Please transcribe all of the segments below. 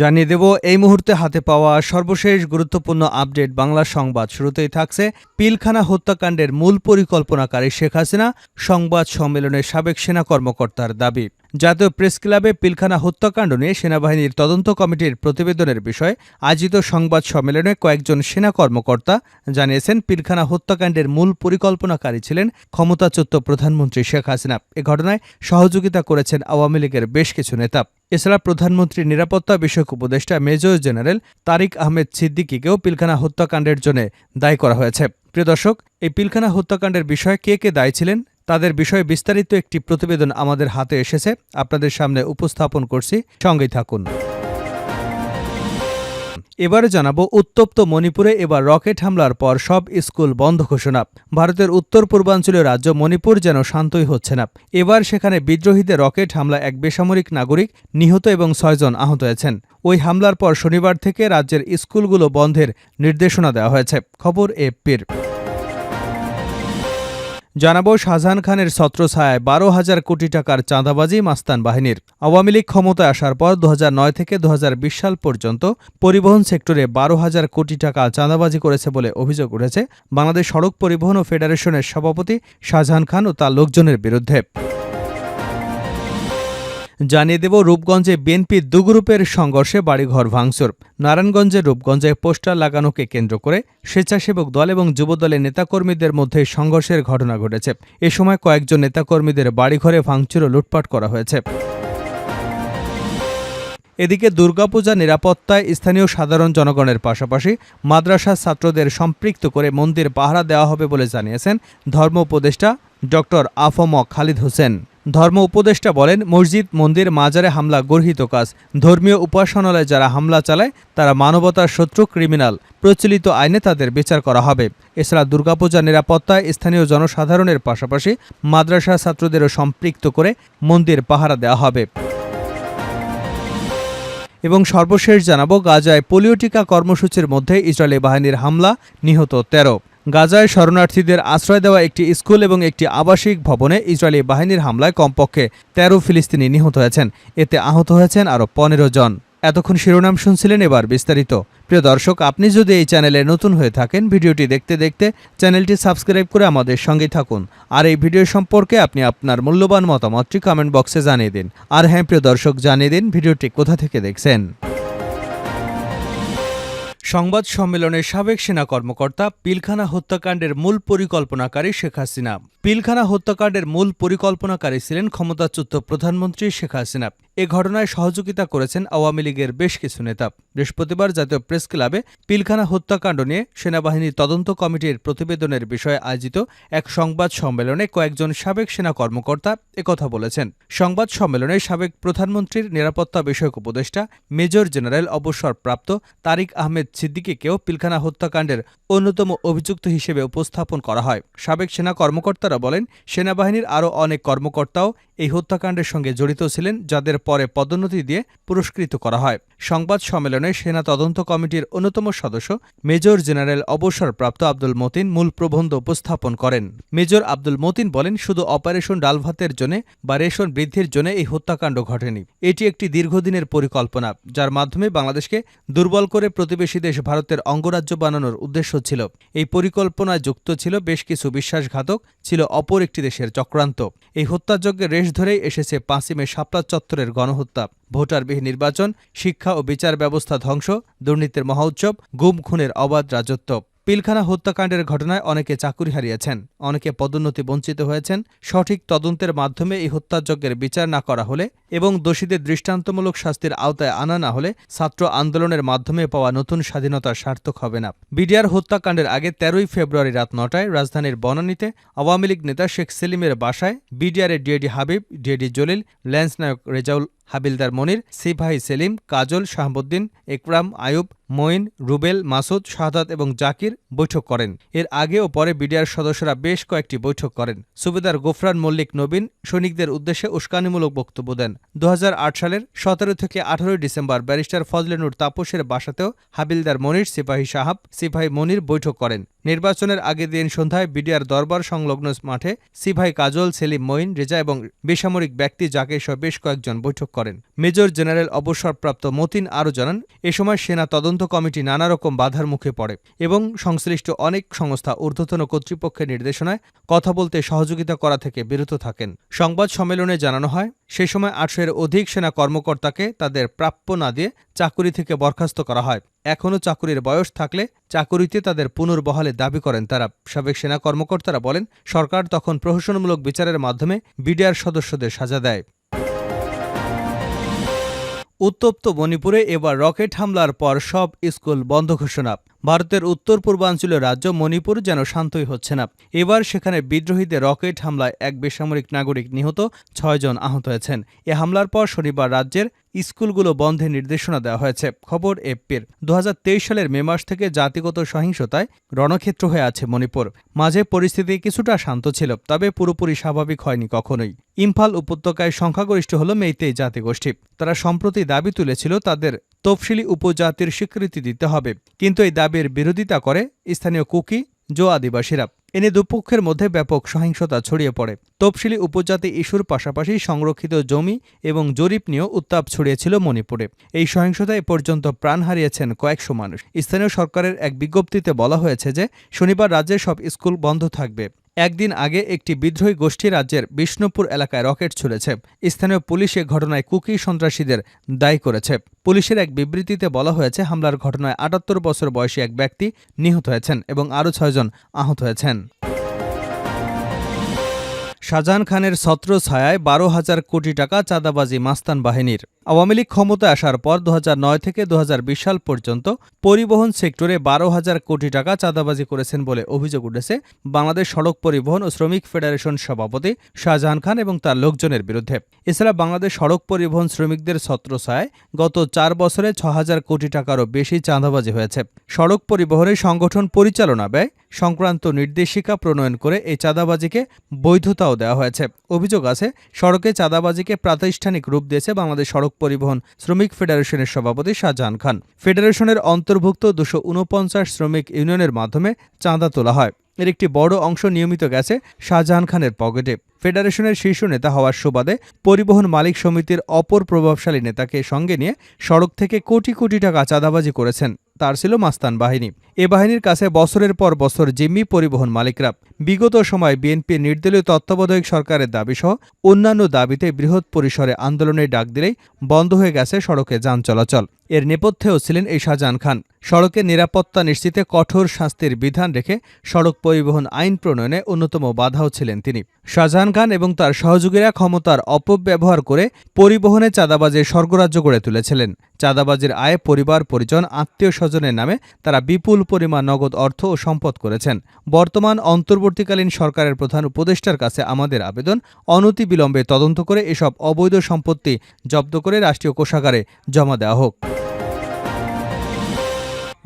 জানিয়ে দেব, এই মুহূর্তে হাতে পাওয়া সর্বশেষ গুরুত্বপূর্ণ আপডেট বাংলা সংবাদ শুরুতেই থাকছে পিলখানা হত্যাকাণ্ডের মূল পরিকল্পনাকারী শেখ হাসিনা সংবাদ সম্মেলনে সাবেক সেনা কর্মকর্তার দাবি। জাতীয় প্রেস ক্লাবে পিলখানা হত্যাকাণ্ড নিয়ে সেনাবাহিনীর তদন্ত কমিটির প্রতিবেদনের বিষয়ে আয়োজিত সংবাদ সম্মেলনে কয়েকজন সেনা কর্মকর্তা জানিয়েছেন, পিলখানা হত্যাকাণ্ডের মূল পরিকল্পনাকারী ছিলেন ক্ষমতাচ্যুত প্রধানমন্ত্রী শেখ হাসিনা। এ ঘটনায় সহযোগিতা করেছেন আওয়ামী লীগের বেশ কিছু নেতা। এছাড়া প্রধানমন্ত্রীর নিরাপত্তা বিষয়ক উপদেষ্টা মেজর জেনারেল তারিক আহমেদ সিদ্দিকিকেও পিলখানা হত্যাকাণ্ডের জন্য দায়ী করা হয়েছে। প্রিয় দর্শক, এই পিলখানা হত্যাকাণ্ডের বিষয়ে কে কে দায়ী ছিলেন, তাদের বিষয়ে বিস্তারিত একটি প্রতিবেদন আমাদের হাতে এসেছে। আপনাদের সামনে উপস্থাপন করছি, সঙ্গেই থাকুন। এবারে জানাব উত্তপ্ত মণিপুরে এবার রকেট হামলার পর সব স্কুল বন্ধ ঘোষণা। ভারতের উত্তর পূর্বাঞ্চলীয় রাজ্য মণিপুর যেন শান্তই হচ্ছে না। এবার সেখানে বিদ্রোহীদের রকেট হামলা এক বেসামরিক নাগরিক নিহত এবং ছয়জন আহত হয়েছেন। ওই হামলার পর শনিবার থেকে রাজ্যের স্কুলগুলো বন্ধের নির্দেশনা দেওয়া হয়েছে। খবর এপির জানাব শাহজাহান খানের ছত্রছায়ায় বারো হাজার কোটি টাকার চাঁদাবাজি মাস্তান বাহিনীর। আওয়ামী লীগ ক্ষমতায় আসার পর দুহাজার নয় থেকে দু হাজার বিশ সাল পর্যন্ত পরিবহন সেক্টরে বারো হাজার কোটি টাকা চাঁদাবাজি করেছে বলে অভিযোগ উঠেছে। বাংলাদেশ সড়ক পরিবহন ও ফেডারেশনের সভাপতি শাহজাহান খান ও তার লোকজনের বিরুদ্ধে। জানিয়ে দেব, রূপগঞ্জে বিএনপির দু গ্রুপের সংঘর্ষে বাড়িঘর ভাঙচুর। নারায়ণগঞ্জের রূপগঞ্জে পোস্টার লাগানোকে কেন্দ্র করে স্বেচ্ছাসেবক দল এবং যুবদলের নেতাকর্মীদের মধ্যে সংঘর্ষের ঘটনা ঘটেছে। এ সময় কয়েকজন নেতাকর্মীদের বাড়িঘরে ভাঙচুর ও লুটপাট করা হয়েছে। এদিকে দুর্গাপূজা নিরাপত্তায় স্থানীয় সাধারণ জনগণের পাশাপাশি মাদ্রাসা ছাত্রদের সম্পৃক্ত করে মন্দির পাহারা দেওয়া হবে বলে জানিয়েছেন ধর্ম উপদেষ্টা ড আফম খালিদ হোসেন। ধর্ম উপদেষ্টা বলেন, মসজিদ, মন্দির, মাজারে হামলা, গর্হিত কাজ। ধর্মীয় উপাসনালয়ে যারা হামলা চালায়, তারা মানবতার শত্রু, ক্রিমিনাল। প্রচলিত আইনে তাদের বিচার করা হবে। এছাড়া দুর্গাপূজা নিরাপত্তায় স্থানীয় জনসাধারণের পাশাপাশি মাদ্রাসা ছাত্রদেরও সম্পৃক্ত করে মন্দির পাহারা দেওয়া হবে। এবং সর্বশেষ জানাব, গাজায় পোলিও টিকা কর্মসূচির মধ্যে ইসরায়েলি বাহিনীর হামলা, নিহত তেরো। গাজায় শরণার্থীদের আশ্রয় দেওয়া একটি স্কুল এবং একটি আবাসিক ভবনে ইসরায়েলি বাহিনীর হামলায় কমপক্ষে তেরো ফিলিস্তিনি নিহত হয়েছেন। এতে আহত হয়েছেন আরও পনেরো জন। এতক্ষণ শিরোনাম শুনছিলেন এবার বিস্তারিত। প্রিয় দর্শক, আপনি যদি এই চ্যানেলে নতুন হয়ে থাকেন, ভিডিওটি দেখতে দেখতে চ্যানেলটি সাবস্ক্রাইব করে আমাদের সঙ্গে থাকুন। আর এই ভিডিও সম্পর্কে আপনি আপনার মূল্যবান মতামতটি কমেন্ট বক্সে জানিয়ে দিন। আর হ্যাঁ প্রিয় দর্শক, জানিয়ে দিন ভিডিওটি কোথা থেকে দেখছেন। সংবাদ সম্মেলনে সাবেক সেনা কর্মকর্তা পিলখানা হত্যাকাণ্ডের মূল পরিকল্পনাকারী শেখ হাসিনা। পিলখানা হত্যাকাণ্ডের মূল পরিকল্পনাকারী ছিলেন ক্ষমতাচ্যুত প্রধানমন্ত্রী শেখ হাসিনা। এ ঘটনায় সহযোগিতা করেছেন আওয়ামী লীগের বেশ কিছু নেতা। বৃহস্পতিবার জাতীয় প্রেস ক্লাবে পিলখানা হত্যাকাণ্ড নিয়ে সেনাবাহিনীর তদন্ত কমিটির প্রতিবেদনের বিষয়ে আয়োজিত এক সংবাদ সম্মেলনে কয়েকজন সাবেক সেনা কর্মকর্তা একথা বলেছেন। সংবাদ সম্মেলনে সাবেক প্রধানমন্ত্রীর নিরাপত্তা বিষয়ক উপদেষ্টা, মেজর জেনারেল অবসরপ্রাপ্ত তারিক আহমেদ সিদ্দিকিকেও পিলখানা হত্যাকাণ্ডের অন্যতম অভিযুক্ত হিসেবে উপস্থাপন করা হয়। সাবেক সেনা কর্মকর্তারা বলেন, সেনাবাহিনীর আরও অনেক কর্মকর্তাও এই হত্যাকাণ্ডের সঙ্গে জড়িত ছিলেন, যাদের পরে পদোন্নতি দিয়ে পুরস্কৃত করা হয়। সংবাদ সম্মেলনে সেনা তদন্ত কমিটির অন্যতম সদস্য মেজর জেনারেল অবসরপ্রাপ্ত আব্দুল মতিন মূল প্রবন্ধ উপস্থাপন করেন। মেজর আব্দুল মতিন বলেন, শুধু অপারেশন ডালভাতের জন্য বা রেশন বৃদ্ধির জন্য এই হত্যাকাণ্ড ঘটেনি। এটি একটি দীর্ঘদিনের পরিকল্পনা, যার মাধ্যমে বাংলাদেশকে দুর্বল করে প্রতিবেশী দেশ ভারতের অঙ্গরাজ্য বানানোর উদ্দেশ্য ছিল। এই পরিকল্পনায় যুক্ত ছিল বেশ কিছু বিশ্বাসঘাতক, ছিল অপর একটি দেশের চক্রান্ত। এই হত্যাযজ্ঞের রেশ ধরেই এসেছে পাঁচিমে শাপলা চত্বরের গণহত্যা। ভোটারবিহীন নির্বাচন, শিক্ষা ও বিচার ব্যবস্থা ধ্বংস, দুর্নীতির মহোৎসব গুম, খুনের অবাধ রাজত্ব। পিলখানা হত্যাকাণ্ডের ঘটনায় অনেকে চাকুরি হারিয়েছেন। অনেকে পদোন্নতি বঞ্চিত হয়েছেন। সঠিক তদন্তের মাধ্যমে এই হত্যাযজ্ঞের বিচার না করা হলে এবং দোষীদের দৃষ্টান্তমূলক শাস্তির আওতায় আনা না হলে ছাত্র আন্দোলনের মাধ্যমে পাওয়া নতুন স্বাধীনতা সার্থক হবে না। বিডিআর হত্যাকাণ্ডের আগে তেরোই ফেব্রুয়ারি রাত নটায় রাজধানীর বনানীতে আওয়ামী লীগ নেতা শেখ সেলিমের বাসায় বিডিআরের DAD Habib, DAD Jalil, lance Naik Rezaul হাবিলদার মনির, সিপাহী সেলিম, কাজল শাহাবুদ্দিন, একরাম আয়ুব, মঈন, রুবেল, মাসুদ, শাহাদাত এবং জাকির বৈঠক করেন। এর আগে ও পরে বিডিআর সদস্যরা বেশ কয়েকটি বৈঠক করেন। সুবেদার গোফরান মল্লিক নবীন সৈনিকদের উদ্দেশ্যে উস্কানিমূলক বক্তব্য দেন। দু হাজার আট সালের সতেরো থেকে আঠারোই ডিসেম্বর ব্যারিস্টার ফজলেনুর তাপসের বাসাতেও হাবিলদার মনির, সিপাহী সাহাব, সিপাহী মনির বৈঠক করেন। নির্বাচনের আগের দিন সন্ধ্যায় বিডিআর দরবার সংলগ্ন মাঠে সিপাহী কাজল, সেলিম মঈন, রেজা এবং বেসামরিক ব্যক্তি যাকে সহ বেশ কয়েকজন বৈঠক করেন। মেজর জেনারেল অবসরপ্রাপ্ত মতিন আরও জানান, এ সময় সেনা তদন্ত কমিটি নানা রকম বাধার মুখে পড়ে এবং সংশ্লিষ্ট অনেক সংস্থা ঊর্ধ্বতন কর্তৃপক্ষের নির্দেশনায় কথা বলতে সহযোগিতা করা থেকে বিরত থাকেন। সংবাদ সম্মেলনে জানানো হয়, সে সময় আটশো এর অধিক সেনা কর্মকর্তাকে তাদের প্রাপ্য না দিয়ে চাকুরি থেকে বরখাস্ত করা হয়। এখনও চাকুরির বয়স থাকলে চাকুরিতে তাদের পুনর্বহালে দাবি করেন তারা। সাবেক সেনা কর্মকর্তারা বলেন, সরকার তখন প্রহসনমূলক বিচারের মাধ্যমে বিডিআর সদস্যদের সাজা দেয়। উত্তপ্ত মণিপুরে এবার রকেট হামলার পর সব স্কুল বন্ধ ঘোষণা। ভারতের উত্তর পূর্বাঞ্চলীয় রাজ্য মণিপুর যেন শান্তই হচ্ছে না। এবার সেখানে বিদ্রোহীদের রকেট হামলায় এক বেসামরিক নাগরিক নিহত ছয়জন আহত হয়েছেন। এ হামলার পর শনিবার রাজ্যের স্কুলগুলো বন্ধের নির্দেশনা দেওয়া হয়েছে। খবর এপির দু সালের মে মাস থেকে জাতিগত সহিংসতায় রণক্ষেত্র হয়ে আছে মণিপুর। মাঝে পরিস্থিতি কিছুটা শান্ত ছিল, তবে পুরোপুরি স্বাভাবিক হয়নি কখনোই। ইম্ফাল উপত্যকায় সংখ্যাগরিষ্ঠ হল মেইতেই জাতিগোষ্ঠী। তারা সম্প্রতি দাবি তুলেছিল তাদের তফসিলি উপজাতির স্বীকৃতি দিতে হবে। কিন্তু এই দাবির বিরোধিতা করে স্থানীয় কুকি জো আদিবাসীরা এনে দুপক্ষের মধ্যে ব্যাপক সহিংসতা ছড়িয়ে পড়ে। তপশিলি উপজাতি ইস্যুর পাশাপাশি সংরক্ষিত জমি এবং জরিপ নিয়েও উত্তাপ ছড়িয়েছিল মণিপুরে। এই সহিংসতায় পর্যন্ত প্রাণ হারিয়েছেন কয়েকশো মানুষ। স্থানীয় সরকারের এক বিজ্ঞপ্তিতে বলা হয়েছে যে, শনিবার রাজ্যের সব স্কুল বন্ধ থাকবে। একদিন আগে একটি বিদ্রোহী গোষ্ঠী রাজ্যের বিষ্ণুপুর এলাকায় রকেট ছুড়েছে। স্থানীয় পুলিশ এ ঘটনায় কুকি সন্ত্রাসীদের দায়ী করেছে। পুলিশের এক বিবৃতিতে বলা হয়েছে, হামলার ঘটনায় আটাত্তর বছর বয়সী এক ব্যক্তি নিহত হয়েছেন এবং আরও ছয়জন আহত হয়েছেন। শাহজাহান খানের ছত্র ছায়ায় বারো হাজার কোটি টাকা চাঁদাবাজি মাস্তান বাহিনীর। আওয়ামী লীগ ক্ষমতায় আসার পর দুহাজার নয় থেকে দু সাল পর্যন্ত পরিবহন সেক্টরে বারো হাজার কোটি টাকা চাঁদাবাজি করেছেন বলে অভিযোগ উঠেছে বাংলাদেশ সড়ক পরিবহন ও শ্রমিক ফেডারেশন সভাপতি শাহজাহান খান এবং তার লোকজনের বিরুদ্ধে। এছাড়া বাংলাদেশ সড়ক পরিবহন শ্রমিকদের ছত্র ছত্রছায়ায় গত চার বছরে ছ হাজার কোটি টাকারও বেশি চাঁদাবাজি হয়েছে। সড়ক পরিবহনের সংগঠন পরিচালনা ব্যয় সংক্রান্ত নির্দেশিকা প্রণয়ন করে এই চাঁদাবাজিকে বৈধতাও দেওয়া হয়েছে। অভিযোগ আছে, সড়কে চাঁদাবাজিকে প্রাতিষ্ঠানিক রূপ দিয়েছে বাংলাদেশ সড়ক পরিবহন শ্রমিক ফেডারেশনের সভাপতি শাহজাহান খান। ফেডারেশনের অন্তর্ভুক্ত দুশো উনপঞ্চাশ শ্রমিক ইউনিয়নের মাধ্যমে চাঁদা তোলা হয়। এর একটি বড় অংশ নিয়মিত গেছে শাহজাহান খানের পকেটে। ফেডারেশনের শীর্ষ নেতা হওয়ার সুবাদে পরিবহন মালিক সমিতির অপর প্রভাবশালী নেতাকে সঙ্গে নিয়ে সড়ক থেকে কোটি কোটি টাকা চাঁদাবাজি করেছেন। তার ছিল মাস্তান বাহিনী। এ বাহিনীর কাছে বছরের পর বছর জিম্মি পরিবহন মালিকরা। বিগত সময় বিএনপির নির্দলীয় তত্ত্বাবধায়ক সরকারের দাবিসহ অন্যান্য দাবিতে বৃহৎ পরিসরে আন্দোলনের ডাক দিলেই বন্ধ হয়ে গেছে সড়কে যান চলাচল। এর নেপথ্যেও ছিলেন এই শাহজাহান খান। সড়কের নিরাপত্তা নিশ্চিতে কঠোর শাস্তির বিধান রেখে সড়ক পরিবহন আইন প্রণয়নে অন্যতম বাধাও ছিলেন তিনি। শাহজাহান খান এবং তার সহযোগীরা ক্ষমতার অপব্যবহার করে পরিবহনে চাঁদাবাজের স্বর্গরাজ্য গড়ে তুলেছিলেন। চাঁদাবাজির আয়ে পরিবার, পরিজন, আত্মীয় স্বজনের নামে তারা বিপুল পরিমাণ নগদ অর্থ ও সম্পদ করেছেন। বর্তমান অন্তর্বর্তীকালীন সরকারের প্রধান উপদেষ্টার কাছে আমাদের আবেদন, অনতি বিলম্বে তদন্ত করে এসব অবৈধ সম্পত্তি জব্দ করে রাষ্ট্রীয় কোষাগারে জমা দেওয়া হোক।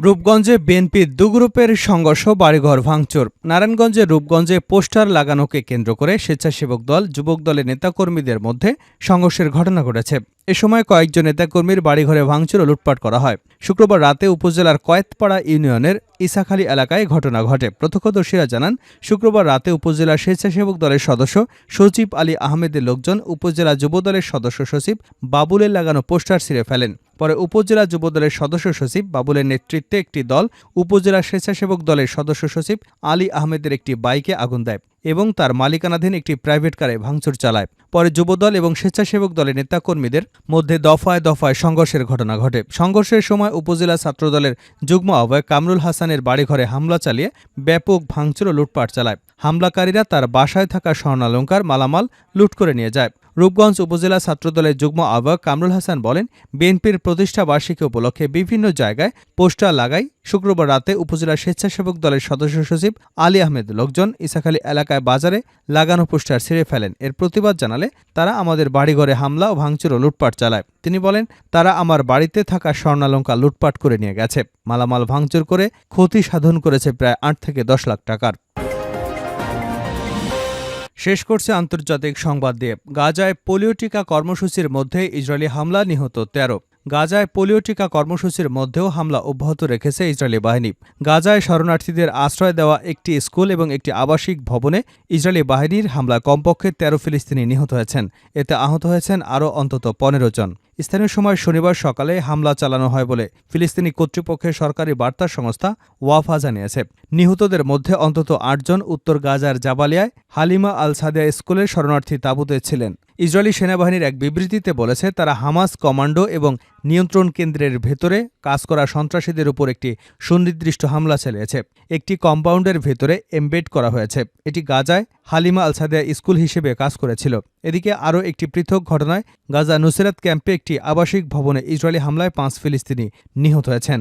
রূপগঞ্জে বিএনপির দু গ্রুপের সংঘর্ষ, বাড়িঘর ভাঙচুর। নারায়ণগঞ্জে রূপগঞ্জে পোস্টার লাগানোকে কেন্দ্র করে স্বেচ্ছাসেবক দল, যুবক দলের নেতাকর্মীদের মধ্যে সংঘর্ষের ঘটনা ঘটেছে। এ সময় কয়েকজন নেতাকর্মীর বাড়িঘরে ভাঙচুর ও লুটপাট করা হয়। শুক্রবার রাতে উপজেলার কয়েতপাড়া ইউনিয়নের ইসাখালী এলাকায় ঘটনা ঘটে। প্রত্যক্ষদর্শীরা জানান, শুক্রবার রাতে উপজেলা স্বেচ্ছাসেবক দলের সদস্য সচিব আলী আহমেদের লোকজন, উপজেলা যুবদলের সদস্য সচিব বাবুলের লাগানো পোস্টার ছিঁড়ে ফেলেন। পরে উপজেলা যুবদলের সদস্য সচিব বাবুলের নেতৃত্বে একটি দল উপজেলা স্বেচ্ছাসেবক দলের সদস্য সচিব আলী আহমেদের একটি বাইকে আগুন দেয় এবং তার মালিকানাধীন একটি প্রাইভেট কারে ভাঙচুর চালায়। পরে যুবদল এবং স্বেচ্ছাসেবক দলের নেতাকর্মীদের মধ্যে দফায় দফায় সংঘর্ষের ঘটনা ঘটে। সংঘর্ষের সময় উপজেলা ছাত্রদলের যুগ্ম আহ্বায়ক কামরুল হাসানের বাড়িঘরে হামলা চালিয়ে ব্যাপক ভাঙচুর ও লুটপাট চালায়। হামলাকারীরা তার বাসায় থাকা স্বর্ণালঙ্কার মালামাল লুট করে নিয়ে যায়। রূপগঞ্জ উপজেলা ছাত্রদলের যুগ্ম আহ্বায়ক কামরুল হাসান বলেন, বিএনপির প্রতিষ্ঠা বার্ষিকী উপলক্ষে বিভিন্ন জায়গায় পোস্টার লাগাই শুক্রবার রাতে উপজেলা স্বেচ্ছাসেবক দলের সদস্য সচিব আলী আহমেদ, লোকজন ইসাখালী এলাকায় বাজারে লাগানো পোস্টার ছিঁড়ে ফেলেন। এর প্রতিবাদ জানালে তারা আমাদের বাড়িঘরে হামলা ও ভাঙচুর ও লুটপাট চালায়। তিনি বলেন, তারা আমার বাড়িতে থাকা স্বর্ণালঙ্কা লুটপাট করে নিয়ে গেছে। মালামাল ভাঙচুর করে ক্ষতি সাধন করেছে প্রায় আট থেকে দশ লাখ টাকার। শেষ করছে আন্তর্জাতিক সংবাদ দিয়ে। গাজায় পোলিও টিকা কর্মসূচির মধ্যে ইসরায়েলি হামলা নিহত তেরো। গাজায় পোলিও টিকা কর্মসূচির মধ্যেও হামলা অব্যাহত রেখেছে ইসরায়েলি বাহিনী। গাজায় শরণার্থীদের আশ্রয় দেওয়া একটি স্কুল এবং একটি আবাসিক ভবনে ইসরায়েলি বাহিনীর হামলা কমপক্ষে তেরো ফিলিস্তিনি নিহত হয়েছেন। এতে আহত হয়েছেন আরও অন্তত পনেরো জন। স্থানীয় সময় শনিবার সকালে হামলা চালানো হয় বলে ফিলিস্তিনি কর্তৃপক্ষের সরকারি বার্তা সংস্থা ওয়াফা জানিয়েছে। নিহতদের মধ্যে অন্তত আটজন উত্তর গাজার জাবালিয়ায় হালিমা আল সাদিয়া স্কুলের শরণার্থী তাঁবুতে ছিলেন। ইসরায়েলি সেনাবাহিনীর এক বিবৃতিতে বলেছে, তারা হামাস কমান্ডো এবং নিয়ন্ত্রণ কেন্দ্রের ভেতরে কাজ করা সন্ত্রাসীদের উপর একটি সুনির্দিষ্ট হামলা চালিয়েছে। একটি কম্পাউন্ডের ভেতরে এমবেড করা হয়েছে। এটি গাজায় হালিমা আল সাদিয়া স্কুল হিসেবে কাজ করেছিল। এদিকে আরও একটি পৃথক ঘটনায় গাজা নুসেরাত ক্যাম্পে একটি আবাসিক ভবনে ইসরায়েলি হামলায় পাঁচ ফিলিস্তিনি নিহত হয়েছেন।